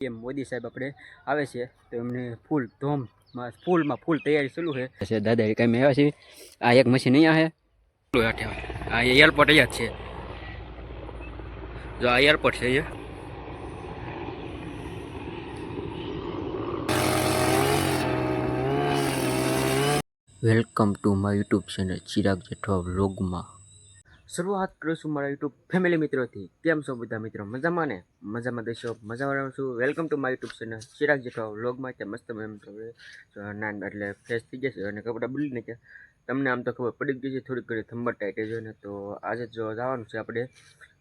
PM Modi સાહેબ આપણે આવે છે તો એમને ફૂલ ધોમમાં ફૂલમાં ફૂલ તૈયારી ચાલુ છે. છે દાદા એ કાંઈ આવ્યા છે? આ એક મશીન અહીંયા છે. આ એરપોર્ટ અહીંયા જ છે. જો આ એરપોર્ટ છે અહીંયા. Welcome to my YouTube channel Chirag Jethwa વ્લોગમાં શરૂઆત કરું છું મારા યુટ્યુબ ફેમિલી મિત્રોથી. કેમ છો બધા મિત્રો? મજામાં ને? મજામાં દેશો? મજામાં રહું છું? Welcome to my YouTube channel Chirag Jethwa વ્લોગમાં ત્યાં મસ્ત એમ નાન એટલે ફ્રેશ થઈ જશે અને કપડાં બદલી નાખ્યા. તમને આમ તો ખબર પડી ગઈ છે, થોડીક ઘણી થંબર ટાઈટ છે ને તો આજે જો જવાનું છે આપણે.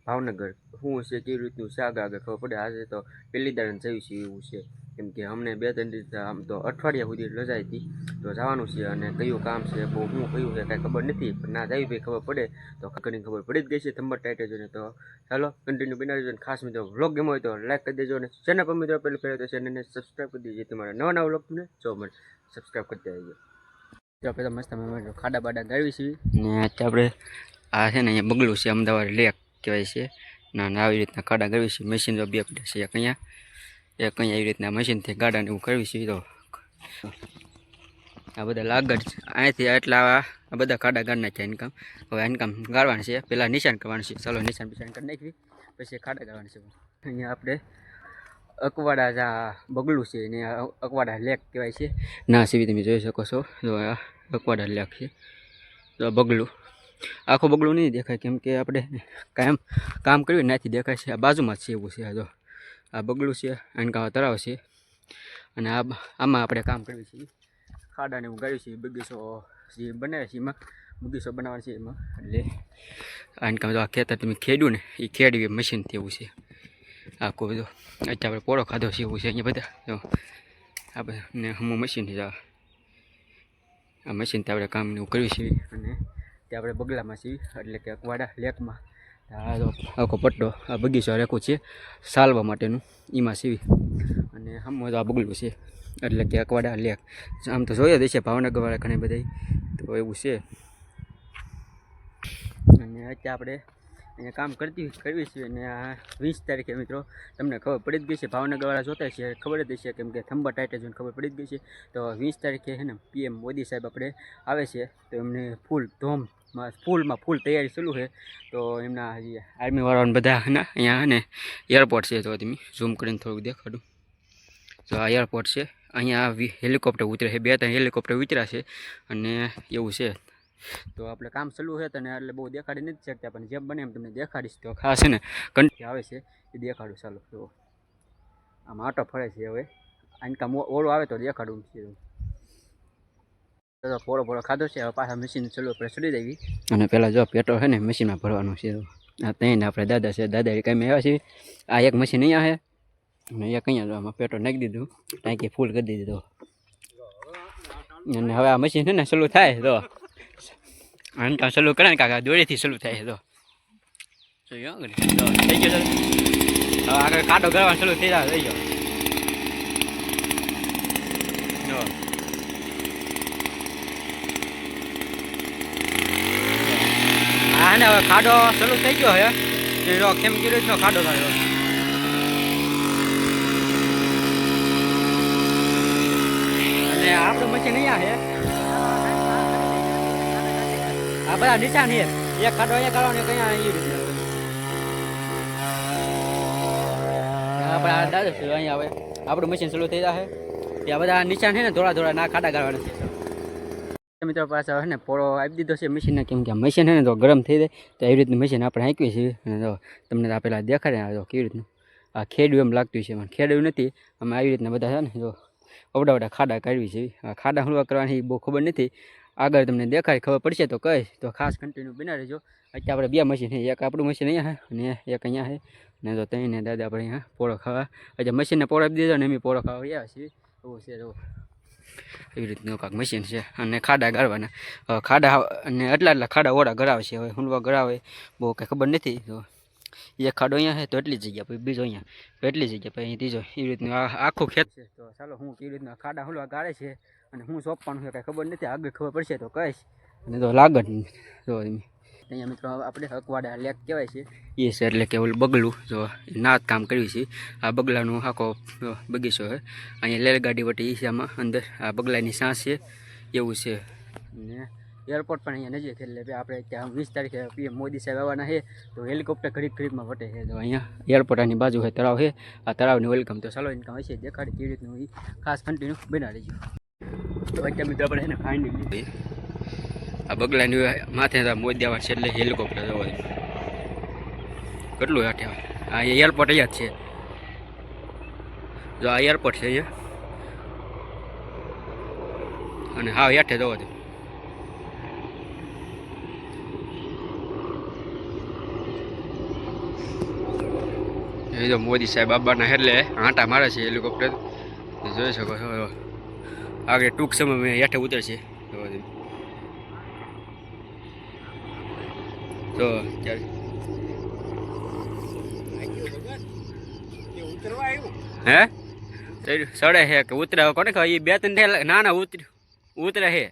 ભાવનગર. શું છે, કેવી રીતનું છે, આગળ ખબર પડે? આજે તો પહેલી દાડે જઈ છે એવું છે. કેમ કે અમને બે ત્રણ દિવસ, આમ તો અઠવાડિયા સુધી રજા હતી. તો જવાનું છે અને કયું કામ છે, બહુ શું કયું છે, કાંઈ ખબર નથી. પણ ના જાવી ભાઈ ખબર પડે, તો ઘણી ખબર પડી જ ગઈ છે થંબર ટાઈટ જોઈને. તો ચાલો કન્ટિન્યુ બનાવી દેજો ખાસ મિત્રો વ્લોગ ગમ્યો હોય તો લાઈક કરી દેજો અને ચેનલ પર મિત્રો, પહેલું પહેલાં તો ચેનલને સબસ્ક્રાઈબ કરી દેજો. તમારા નવા નવા વ્લોગ તમને જો મળે સબસ્ક્રાઈબ કરતા રહેજો તો આપણે મસ્ત મસ્ત ખાડા બાડા ગાળવી છીએ ને આપણે આ છે ને અહીંયા બગલું છે, અમદાવાદ લેક કહેવાય છે. ના આવી રીતના ખાડા કરવી છે. મશીન તો બે પડ્યા છે. એક અહીંયા એક અહીંયા આવી રીતના મશીનથી ગાડાને એવું કરવી છે. તો આ બધા લાગડ છે. અહીંથી એટલા આ બધા ખાડા ગાડી નાખ્યા ઇન્કમ હવે ઇન્કમ ગાળવાનું છે. પહેલાં નિશાન કરવાનું છે. ચાલો નિશાન બિશાન કરી નાખવી પછી ખાડા ગાળવાનું છે. અહીંયા આપણે અકવાડા જા બગલું છે ને અકવાડા લેક કહેવાય છે. ના સીવી તમે જોઈ શકો છો. જો આ અકવાડા લેક છે. તો બગલું આખું બગડો નહીં દેખાય. કેમ કે આપણે કાયમ કામ કર્યું ત્યાંથી દેખાય છે. આ બાજુમાં જ છે એવું છે જો. આ બગડું છે અનકા તળાવ છે. અને આ આમાં આપણે કામ કર્યું છે. ખાડાને એવું ગાયું છે, બગીચો જે બનાવે છે એમાં, બગીચો બનાવવાનો છે એમાં. એટલે આનકામ તો આ ખેતર તમે ખેડ્યું ને, એ ખેડવી મશીનથી એવું છે. આખું બધું અત્યારે આપણે પોળો ખાધો છે એવું છે અહીંયા બધા. જો આ ને હમું મશીનથી જ આ મશીનથી આપણે કામ એવું કરવી છે. અને તે આપણે બગલામાં છીએ, એટલે કે અકવાડા લેકમાં. આખો પટ્ટો, આ બગીચો રેખું છે, સાલવા માટેનું, એમાં સીવી. અને હમ આ બગલું છે, એટલે કે અકવાડા લેક. આમ તો જોઈએ જ છે ભાવનગરવાળા ઘણી બધા તો એવું છે. અને અત્યારે આપણે અહીંયા કામ કરતી, કરવી છીએ અને આ વીસ તારીખે મિત્રો, તમને ખબર પડી જ ગઈ છે, ભાવનગરવાળા જોતા છે, ખબર જ હશે, કેમ કે થંબર ટાઈટે જોઈને ખબર પડી જ ગઈ છે. તો વીસ તારીખે છે ને, પીએમ મોદી સાહેબ આપણે આવે છે, તો એમને ફૂલ ધોમ ફૂલમાં ફૂલ તૈયારી ચાલુ છે. તો એમના હજી આર્મીવાળાને બધા ને, અહીંયા ને એરપોર્ટ છે. તો તમે ઝૂમ કરીને થોડુંક દેખાડું. તો આ એરપોર્ટ છે. અહીંયા હેલિકોપ્ટર ઉતરે છે. બે ત્રણ હેલિકોપ્ટર ઉતર્યા છે અને એવું છે. તો આપણે કામ ચાલુ છે તને એટલે બહુ દેખાડી નથી શકતા, પણ જેમ બને એમ તમને દેખાડીશ. તો ખાસ ને કંઠી આવે છે એ દેખાડું. ચાલો, તો આમ આટો ફરે છે હવે. આને કામ ઓળો આવે તો દેખાડું છે. પોળો પોળો ખાધો છે, હવે પાછા મશીન ચલો આપણે છોડી દેવી. અને પહેલાં જો પેટ્રોલ છે ને મશીનમાં ભરવાનું છે. આ ત્યાં આપણે દાદા છે, દાદા એ કાંઈ આવ્યા છે. આ એક મશીન અહીંયા છે. અને એક અહીંયા જો આમાં પેટ્રોલ નાખી દીધું. ટાંકી ફૂલ કરી દીધો અને હવે આ મશીન છે ને ચાલુ થાય તો. આને તો ચાલુ કરે ને કાકા દોરીથી ચાલુ થાય તો. થઈ ગયો હવે આગળ કાંટો કરવાનું ચાલુ થઈ જાય થઈ ગયો જો હા ને હવે ખાડો ચાલુ થઈ ગયો છે. એ જો કેમ કીધું નો ખાડો થયો અને આપણું મશીન અહીંયા છે. આ બધા નિશાન છે. એક ખાડો અહીંયા કરવાનો ને અહીંયા એ રીતે. આપણે આ દાદા અહીંયા હવે. આપણું મશીન ચાલુ થઈ જશે ત્યાં બધા નિશાન છે ને થોડા થોડા ના ખાડા કરવાના છે. મિત્રો પાસે હવે ને પોળો આપી દીધો છે મશીનને કેમ કે મશીન છે ને તો ગરમ થઈ જાય. તો એવી રીતનું મશીન આપણે હાંકીએ છીએ અને જો તમને તો પેલા દેખાડે જો કેવી રીતનું. આ ખેડ્યું એમ લાગતું છે, પણ ખેડ્યું નથી. અમે આવી રીતના બધા છે ને, જો અવડા અવડા ખાડા કાઢવી છે. આ ખાડા હળવા કરવાની બહુ ખબર નથી. આગળ તમને દેખાય, ખબર પડશે તો કહીશ. તો ખાસ કન્ટિન્યુ બના રહેજો. અત્યારે આપણે બે મશીન છે, એક આપણું મશીન અહીંયા છે અને એક અહીંયા છે. ને તો ત્યાં દાદા આપણે અહીંયા પોળો ખાવા. અચ્છા મશીનને પોળો આપી દીધો ને એમ પોળો ખાવા આવ્યા છીએ. એવું છે, જો. એવી રીતનું કાંક મશીન છે અને ખાડા ગાળવાના. ખાડા અને એટલા એટલા ખાડા ઓળા ગળાવે છે, હવે હુંડવા ગળાવે, બહુ કંઈ ખબર નથી. એક ખાડો અહીંયા છે તો એટલી જગ્યા પછી બીજો અહીંયા એટલી જગ્યા પછી અહીં ત્રીજો, એવી રીતનું આખું ખેત છે. તો ચાલો હું કેવી રીતના ખાડા હુંડવા ગાળે છે અને હું સોંપવાનું છે કાંઈ ખબર નથી, આગળ ખબર પડશે તો કહીશ. અને તો લાગત તો અહીંયા મિત્રો આપણે હકવાડા લેક કહેવાય છે. એ છે એટલે કે ઓલું બગલું જો નાત કામ કર્યું છે. આ બગલાનું આખો બગીચો છે. અહીંયા રેલગાડી વટી ઈશામાં અંદર આ બગલાની સાંસ છે. એવું છે. ને એરપોર્ટ પણ અહીંયા નજીક એટલે આપણે ત્યાં વીસ તારીખે પીએમ મોદી સાહેબ આવવાના છે તો હેલિકોપ્ટર ઘડીક ઘડીકમાં વટે છે. તો અહીંયા એરપોર્ટ આની બાજુ છે તળાવ છે. આ તળાવની વેલકમ તો ચાલો ઇન્કમ હશે દેખાડી કેવી રીતનું એ ખાસ કન્ટિન્યુ બનાવી લેજો તો અત્યારે મિત્રો આપણે એને ફાઇનલી આ બગલાની માથે મોદી આવવા છે એટલે હેલિકોપ્ટર જવા કેટલું હાથે આ એરપોર્ટ અહીંયા જ છે. જો આ એરપોર્ટ છે અહીંયા. અને હા, હેઠે જવા દે એ જો મોદી સાહેબ બાબાના એટલે આંટા મારે છે હેલિકોપ્ટર જોઈ શકો છો. આગળ ટૂંક સમયમાં હેઠે ઉતરશે. જવા દે તો ચાલ હે ચડ્યું- ચડે છે કે ઉતરે હવે કોને ખબર એ બે ત્રણ થયા ના ના ઉતર ઉતરે છે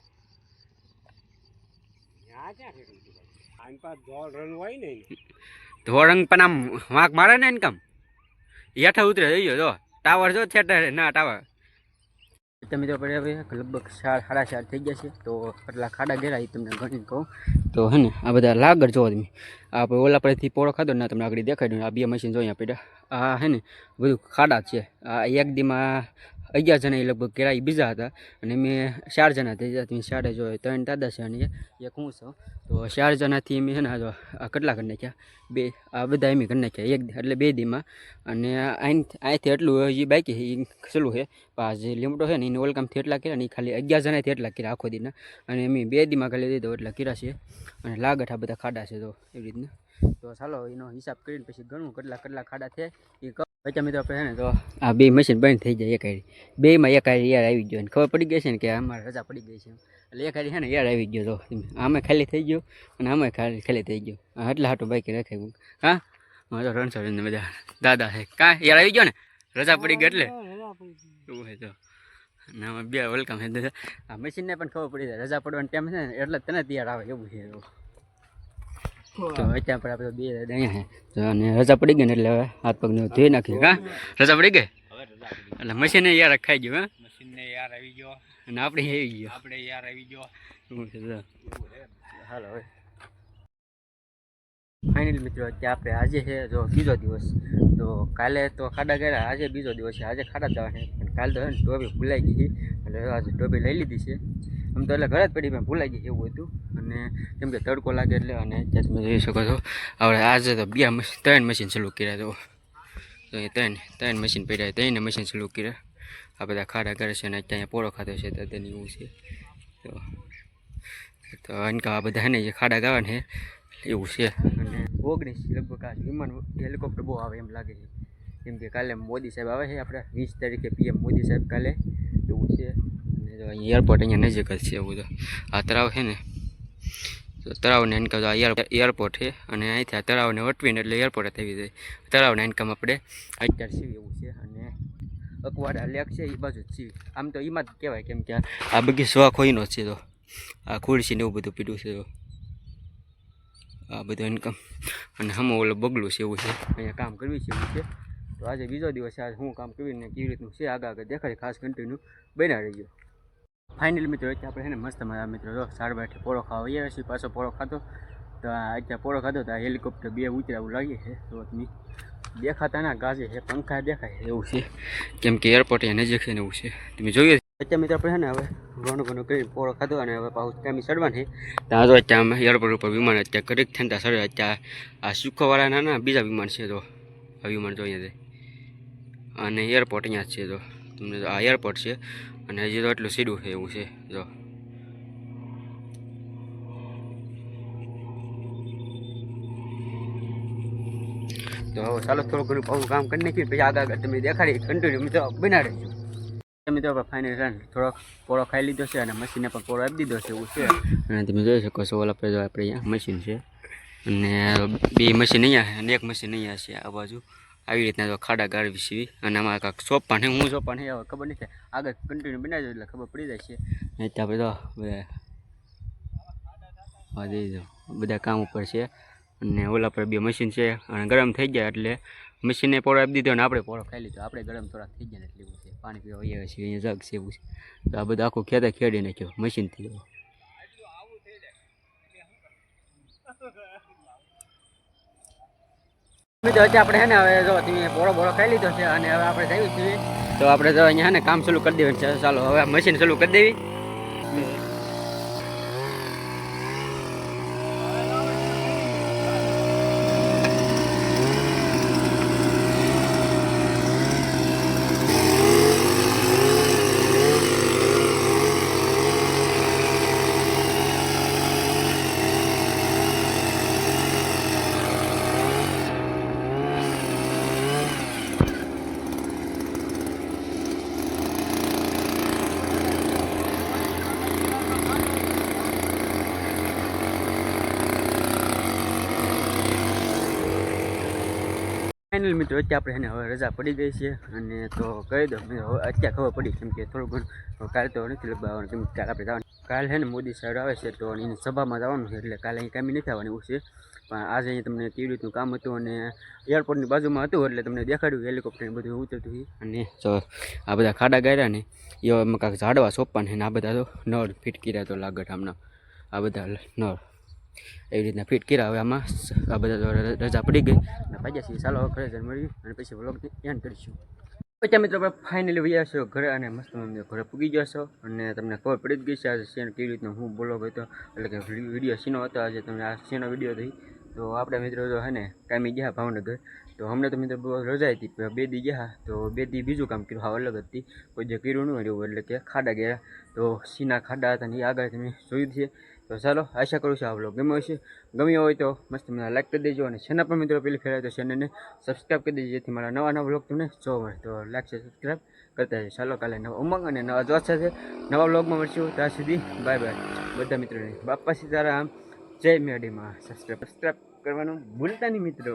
ધોરંગ પણ આમ વાંક મારે ને ઇનકમ હેઠે ઉતરે જઈ જો ટાવર જો થિયેટર ના ટાવર તમે તો પડે હવે લગભગ ચાર સાડા ચાર થઈ ગયા છે. તો આટલા ખાડા ઘેરા એ તમને ગણી કહું. તો હે ને, આ બધા લાગર જોવો તમે. આપણે ઓલા પરથી પોળો ખાધો ને તમને આગળ દેખાડ્યું આ બે મશીન જોઈએ પડ્યા. આ હે ને, બધું ખાડા છે. આ એક દીમાં અગિયાર જણા એ લગભગ ઘેરા એ બીજા હતા અને મેં ચાર જણા તમે ચારે જો ત્રણ દાદા છે અને એક હું છું. તો ચાર જણાથી મેં છે ને જો કેટલા કરી નાખ્યા? બે, આ બધા એમ કરી નાખ્યા. એક એટલે બે દીમાં. અને અહીં અહીંથી એટલું હજી બાકી છે એ છેલ્લું છે. આ જે લીમડો છે ને, એને ઓલકામથી એટલા કર્યા ને એ ખાલી અગિયાર જણાથી એટલા કર્યા આખો દીના. અને એમ બે દીમાં ખાલી દીધો એટલા કર્યા છે. અને લાગઠ આ બધા ખાડા છે તો એવી રીતના. તો ચાલો એનો હિસાબ કરીને પછી ઘણું કેટલા કેટલા ખાડા થયા એ પછી મિત્રો આપણે છે ને તો આ બે મશીન બંધ થઈ જાય, એક હારી. બેમાં એક હારી યાર આવી ગયો ખબર પડી ગઈ છે ને કે અમારે રજા પડી ગઈ છે એટલે એક હારી છે ને યાર આવી ગયો તો. આમે ખાલી થઈ ગયો અને આમે ખાલી ખાલી થઈ ગયો. એટલે હાટું બાઈક રાખે હા. હા? તો રણછોડ બધા દાદા છે કાં? યાર આવી ગયો ને? રજા પડી ગઈ એટલે? એવું છે તો. બે વેલકમ છે દાદા આ મશીનને પણ ખબર પડી જાય. રજા પડવાની ટાઈમ છે ને એટલે તને તૈયાર આવે એવું છે એવું. તો અત્યારે પણ આપણે બે અહીંયા. તો અને રજા પડી ગઈ ને એટલે હવે હાથ પગને ધોઈ નાખી હા? રજા પડી ગઈ? એટલે મશીને યાર ખાઈ ગયું હા? મશીનને યાર આવી ગયો. અને આપણે આવી ગયો. આપણે યાર આવી ગયો. શું છે હાલો હવે. ફાઇનલ મિત્રો કે આપણે આજે છે જો બીજો દિવસ. તો કાલે તો ખાડા ગયા આજે બીજો દિવસ છે. આજે ખાડા જવા છે. પણ કાલે તો છે ને ટોપી ભૂલાઈ ગઈ હતી એટલે આજે ટોપી લઈ લીધી છે. આમ તો એટલે ઘરે જ પડી, મેં ભૂલાઈ ગઈ એવું હતું. અને કેમ કે તડકો લાગે એટલે અને અત્યારે તમે જોઈ શકો છો હવે આજે તો બે મશીન ત્રણ મશીન ચાલુ કર્યા તો. એ ત્રણ ત્રણ મશીન પડ્યા ત્રણે મશીન ચાલુ કર્યા. આ બધા ખાડા કરે છે અને અત્યારે પોળો ખાતો છે, તો તેની એવું છે. તો તો અનકા આ બધા ને જે ખાડા ગાવાને છે એવું છે. અને ઓગણીસ લગભગ આ વિમાન હેલિકોપ્ટર બહુ આવે એમ લાગે છે. કેમ કે કાલે મોદી સાહેબ આવે છે આપણે, વીસ તારીખે પીએમ મોદી સાહેબ કાલે. એવું છે. એરપોર્ટ અહીંયા નજીક જ છે તો આ તળાવ છે ને, તો તળાવને ઇન્કમ આ એરપોર્ટ છે અને અહીંથી આ તળાવને વટવીને એટલે એરપોર્ટ થઈ જાય. તળાવના ઇન્કમ આપણે અત્યારે સીવી એવું છે અને અકવાડા લેક છે એ બાજુ જ સીવી આમ તો એમાં જ કહેવાય કેમ કે આ બગી શોખ હોયનો છે તો. આ ખુરશી ને એવું બધું પીડું છે તો. આ બધું ઇન્કમ અને હમ ઓલો બગલું છે એવું છે. અહીંયા કામ કરવી છે એવું છે. તો આજે બીજો દિવસ આજે હું કામ કરીને કેવી રીતનું છે આગળ આગળ દેખાય, ખાસ કન્ટિન્યુ બના રહીજો. ફાઇનલ મિત્રો, અત્યારે આપણે છે ને મસ્ત મજા મિત્રો, જો સાર બેઠે પોળો ખાવા આવ્યા છીએ, પાછો પોળો ખાતો તો અત્યારે પોળો ખાતો તો હેલિકોપ્ટર બે ઉતરાવું લાગે છે, તો તમે દેખાતા ના, ગાજે છે, પંખા દેખાય એવું છે. કેમ કે એરપોર્ટ એ નજીક છે એવું છે. તમે જોઈએ અત્યારે મિત્રો આપણે છે હવે ઘણું ઘણું કરીને પોળો ખાધો અને હવે પાછું ટાઈમ ચડવાનું ત્યાં તો અત્યારે અમે એરપોર્ટ ઉપર વિમાન અત્યારે કરીક થઈને ત્યાં સડે અત્યારે આ સુખોવાળાના ના બીજા વિમાન છે તો આ વિમાન જોઈએ અને એરપોર્ટ અહીંયા છે તો તમને આ એરપોર્ટ છે. અને હજી તો એટલું સીધું છે એવું છે, જો. તો ચાલો થોડું ઘણું પાવું કામ કરી નાખ્યું પછી આગળ આગળ તમે દેખાડી કન્ટિન્યુ મિત્રો બનાડે રહેજો તમે તો ફાઇનલ રન થોડોક પોળો ખાઈ લીધો છે અને મશીને પણ પોળો આપી દીધો છે એવું છે. અને તમે જોઈ શકો છો, ઓલા આપણે આપણે અહીંયા મશીન છે. અને બે મશીન અહીંયા અને એક મશીન અહીંયા છે, આ બાજુ. આવી રીતના ખાડા ગાળવી સીવી અને આમાં કાંક સોપાણ છે, હું સોપાણ હવે ખબર નથી. આગળ કન્ટિન્યુ બનાવજો એટલે ખબર પડી જાય છે. નહીં તો આપણે તો દઈ બધા કામ ઉપર છે. અને ઓલા પર બે મશીન છે, અને ગરમ થઈ ગયા એટલે મશીનને પોળો આપી દીધો અને આપણે પોળો ખાઈ લીધો. આપણે ગરમ થોડાક થઈ ગયા એટલે એવું છે પાણી પીવા વહી આવે છે, અહીંયા જગ છે એવું છે. તો આ બધું આખું ખેતા ખેડી નાખ્યો મશીનથી આપણે હે ને હવે જો તમે પોળો બોળો ખાઈ લીધો છે અને હવે આપણે જઈએ છીએ. તો આપણે જો અહીંયા ને કામ ચાલુ કરી દેવાનું છે. ચાલો, હવે મશીન ચાલુ કરી દેવી. ફાઇનલ મિત્રો, અત્યારે આપણે એને હવે રજા પડી ગઈ છે અને તો કહી દો હવે અત્યારે ખબર પડી કેમ કે થોડું ઘણું કાલે તો નથી લગાવવાનું કેમ કાલે આપણે જવાનું કાલે છે ને મોદી સાહેબ આવે છે તો એની સભામાં જવાનું છે, એટલે કાલે અહીં કામી નથી આવવાની એવું છે. પણ આજે અહીં તમને કેવી રીતનું કામ હતું અને એરપોર્ટની બાજુમાં હતું એટલે તમને દેખાડ્યું હેલિકોપ્ટર બધું ઉતરતું અને તો આ બધા ખાડા ગાર્યા ને એમાં કાંઈક ઝાડવા સોંપવાના ને, આ બધા તો નળ ફિટ કર્યા તો લાગટ આમના. આ બધા નળ. એવી રીતના ફિટ કર્યા હવે આમાં. આ બધા રજા પડી ગઈ. અને પાછા છીએ. ચાલો ઘરે મળી અને પછી વ્લોગ એન્ડ કરીશું. પછી મિત્રો, આપણે ફાઇનલી વૈયા છો ઘરે અને મસ્ત મમ્મી ઘરે પૂગી છો અને તમને ખબર પડી જ ગઈ છે આજે શેન કેવી રીતના હું બ્લોગ હતો. એટલે કે વીડિયો સીનો હતો આજે. તમને આ શેનો વીડિયો થઈ તો આપણે મિત્રો તો હે ને કામી ગયા ભાવનગર, તો હમણાં તો મિત્રો બહુ રજા હતી બે દી ગયા, તો બે દી બીજું કામ કર્યું, હા, અલગ હતી, કોઈ જે કર્યું ન રહ્યું એટલે કે ખાડા ગયા તો સીના ખાડા હતા ને એ આગળ તમે જોયું છે. તો ચાલો, આશા કરું છું આ બ્લોગ ગમ્યો હશે. ગમ્યો હોય તો મસ્ત મને લાઈક કરી દેજો અને ચેનલ પર મિત્રો પેલી ફેરાય તો ચેનલને સબસ્ક્રાઈબ કરી દેજો, જેથી મારા નવા નવા બ્લોગ તમને જોવા મળે. તો લાઈક છે સબસ્ક્રાઈબ કરતા જશે ચાલો, કાલે નવા ઉમંગ અને નવા જોશ સાથે નવા બ્લોગમાં મળશું. ત્યાં સુધી બાય બાય બધા મિત્રોને, બાપા સીતારામ. જય મેડીમાં સબસ્ક્રાઈબ સબસ્ક્રાઈબ કરવાનું ભૂલતા નહીં મિત્રો.